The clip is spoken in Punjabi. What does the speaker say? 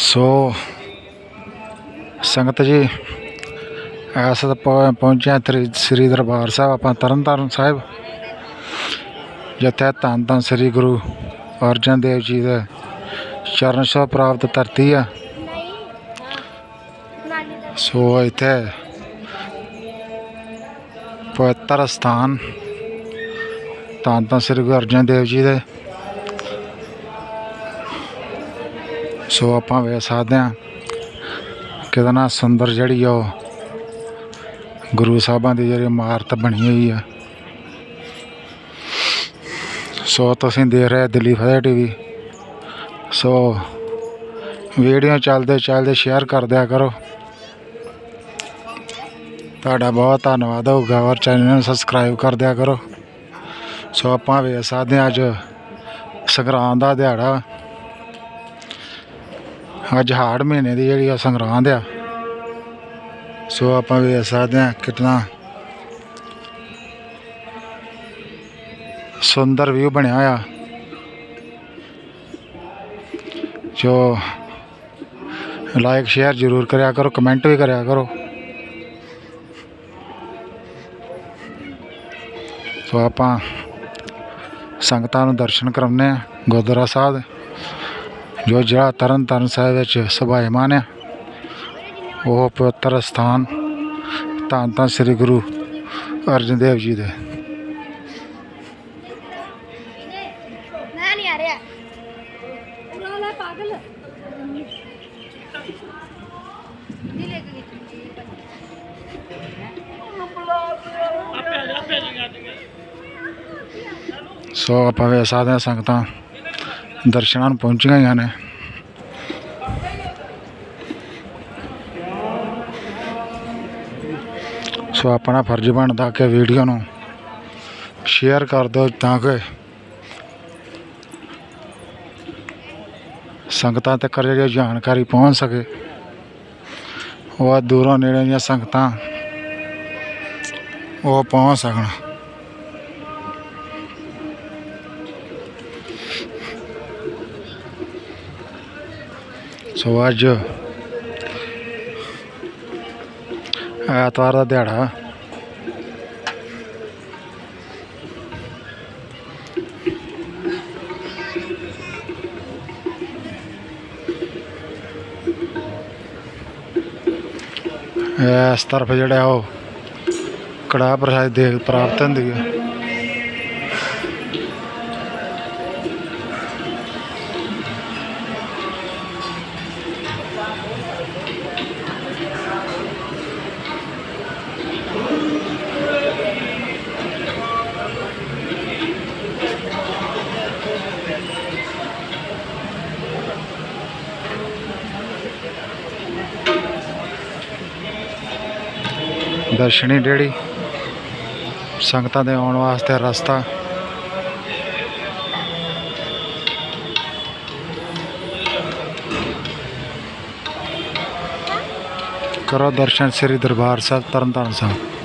ਸੋ ਸੰਗਤ ਜੀ, ਐਸ ਪਹੁੰਚਿਆ ਤ੍ਰੀ ਸ੍ਰੀ ਦਰਬਾਰ ਸਾਹਿਬ, ਆਪਾਂ ਤਰਨਤਾਰਨ ਸਾਹਿਬ, ਜਿੱਥੇ ਧੰਨ ਧੰਨ ਸ੍ਰੀ ਗੁਰੂ ਅਰਜਨ ਦੇਵ ਜੀ ਦੇ ਚਰਨ ਛੋਹ ਪ੍ਰਾਪਤ ਧਰਤੀ ਆ। ਸੋ ਇੱਥੇ ਪਵਿੱਤਰ ਸਥਾਨ ਧੰਨ ਧੰਨ ਸ੍ਰੀ ਗੁਰੂ ਅਰਜਨ ਦੇਵ ਜੀ ਦੇ ਸੋ ਆਪਾਂ ਵੇਖ ਸਕਦੇ ਹਾਂ ਕਿਤਨਾ ਸੁੰਦਰ ਜਿਹੜੀ ਆ ਉਹ ਗੁਰੂ ਸਾਹਿਬਾਂ ਦੀ ਜਿਹੜੀ ਇਮਾਰਤ ਬਣੀ ਹੋਈ ਆ। ਸੋ ਤੁਸੀਂ ਦੇਖ ਰਹੇ ਦਿੱਲੀ ਫਤਿਹ ਟੀਵੀ। ਸੋ ਵੀਡੀਓ ਚੱਲਦੇ ਚੱਲਦੇ ਸ਼ੇਅਰ ਕਰ ਦਿਆ ਕਰੋ। ਤੁਹਾਡਾ ਬਹੁਤ ਧੰਨਵਾਦ ਹੋਊਗਾ ਔਰ ਚੈਨਲ ਨੂੰ ਸਬਸਕ੍ਰਾਈਬ ਕਰ ਦਿਆ ਕਰੋ। ਸੋ ਆਪਾਂ ਵੇਖ ਸਕਦੇ ਹਾਂ ਅੱਜ ਸੰਗਰਾਂਦ ਦਾ ਦਿਹਾੜਾ। ਅੱਜ ਹਾੜ ਮਹੀਨੇ ਦੀ ਜਿਹੜੀ ਆ ਸੰਗਰਾਂਦ ਆ। ਸੋ ਆਪਾਂ ਵੇਖ ਸਕਦੇ ਹਾਂ ਕਿਤਨਾ ਸੁੰਦਰ ਵਿਊ ਬਣਿਆ ਹੋਇਆ। ਜੋ ਲਾਈਕ ਸ਼ੇਅਰ ਜ਼ਰੂਰ ਕਰਿਆ ਕਰੋ ਕਮੈਂਟ ਵੀ ਕਰਿਆ ਕਰੋ। ਸੋ ਆਪਾਂ ਸੰਗਤਾਂ ਨੂੰ ਦਰਸ਼ਨ ਕਰਾਉਂਦੇ ਆ ਗੁਰਦੁਆਰਾ ਸਾਹਿਬ। ਜੋ ਜਿਹੜਾ ਤਰਨ ਤਾਰਨ ਸਾਹਿਬ ਵਿੱਚ ਸਭਾਇਮਾਨ ਆ ਉਹ ਪਵਿੱਤਰ ਸਥਾਨ ਧੰਨ ਧੰਨ ਸ੍ਰੀ ਗੁਰੂ ਅਰਜਨ ਦੇਵ ਜੀ ਦੇ। ਸੋ ਆਪਾਂ ਹਾਂ ਸੰਗਤਾਂ ਦਰਸ਼ਨਾਂ ਨੂੰ ਪਹੁੰਚੀਆਂ ਹੋਈਆਂ ਨੇ। ਸੋ ਆਪਣਾ ਫਰਜ਼ ਬਣਦਾ ਕਿ ਵੀਡੀਓ ਨੂੰ ਸ਼ੇਅਰ ਕਰ ਦਿਓ ਤਾਂ ਕਿ ਸੰਗਤਾਂ ਤੱਕ ਜਿਹੜੀ ਜਾਣਕਾਰੀ ਪਹੁੰਚ ਸਕੇ। ਉਹ ਦੂਰੋਂ ਨੇੜੇ ਦੀਆਂ ਸੰਗਤਾਂ ਉਹ ਪਹੁੰਚ ਸਕਣ। ਸੋ ਅੱਜ ਐਤਵਾਰ ਦਾ ਦਿਹਾੜਾ। ਇਸ ਤਰਫ ਜਿਹੜਾ ਉਹ ਕੜਾ ਪ੍ਰਸਾਦ ਦੇ ਪ੍ਰਾਪਤ ਹੁੰਦੀ ਹੈ। ਦਰਸ਼ਨੀ ਡੇੜੀ। ਸੰਗਤਾਂ ਦੇ ਆਉਣ ਵਾਸਤੇ ਰਸਤਾ। ਕਰੋ ਦਰਸ਼ਨ ਸ੍ਰੀ ਦਰਬਾਰ ਸਾਹਿਬ ਤਰਨਤਾਰਨ ਸਾਹਿਬ।